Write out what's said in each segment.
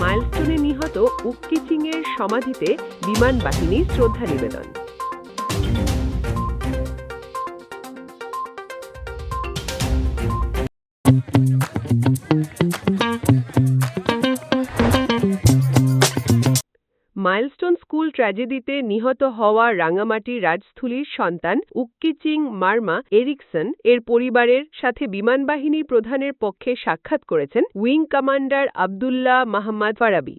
মাইলস্টোনে নিহত উক্কি এর সমাধিতে বিমান বাহিনীর শ্রদ্ধা নিবেদন। মাইলস্টোন স্কুল ট্র্যাজেডিতে নিহত হওয়া রাঙামাটি রাজস্থলীর সন্তান উক্কিচিং মার্মা এরিকসন এর পরিবারের সাথে বিমানবাহিনী প্রধানের পক্ষে সাক্ষাৎ করেছেন উইং কমান্ডার আবদুল্লাহ মাহমদ ফারাবি।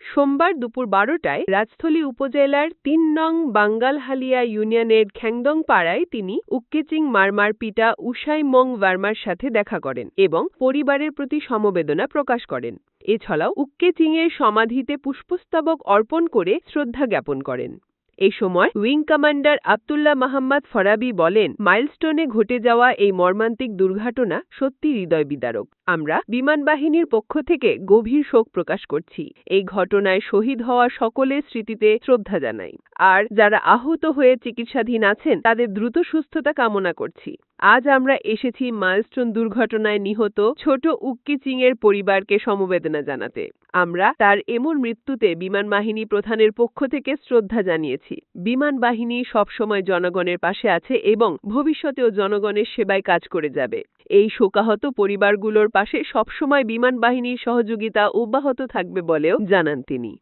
সোমবার দুপুর বারোটায় রাজস্থলী উপজেলার তিন নং বাঙ্গালহালিয়া ইউনিয়নের খ্যাংদং পাড়ায় তিনি উক্কেচিং মারমার পিতা উষাই মং ভার্মার সাথে দেখা করেন এবং পরিবারের প্রতি সমবেদনা প্রকাশ করেন। এছাড়াও উক্কেচিংয়ের সমাধিতে পুষ্পস্তবক অর্পণ করে শ্রদ্ধা জ্ঞাপন করেন। এই সময় উইং কমান্ডার আবদুল্লাহ মাহমদ ফরাবি বলেন, মাইলস্টোনে ঘটে যাওয়া এই মর্মান্তিক দুর্ঘটনা সত্যি হৃদয় বিদারক আমরা বিমান বাহিনীর পক্ষ থেকে গভীর শোক প্রকাশ করছি। এই ঘটনায় শহীদ হওয়া সকলের স্মৃতিতে শ্রদ্ধা জানাই। আর যারা আহত হয়ে চিকিৎসাধীন আছেন, তাদের দ্রুত সুস্থতা কামনা করছি। আজ আমরা এসেছি মাইলস্টোন দুর্ঘটনায় নিহত ছোট উক্কি চিং এর পরিবারকে সমবেদনা জানাতে। আমরা তার এমন মৃত্যুতে বিমান বাহিনী প্রধানের পক্ষ থেকে শ্রদ্ধা জানিয়েছি। বিমান বাহিনী সবসময় জনগণের পাশে আছে এবং ভবিষ্যতেও জনগণের সেবায় কাজ করে যাবে। এই শোকাহত পরিবারগুলোর পাশে সবসময় বিমান বাহিনীর সহযোগিতা অব্যাহত থাকবে বলেও জানান তিনি।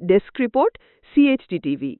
Desk report CHD TV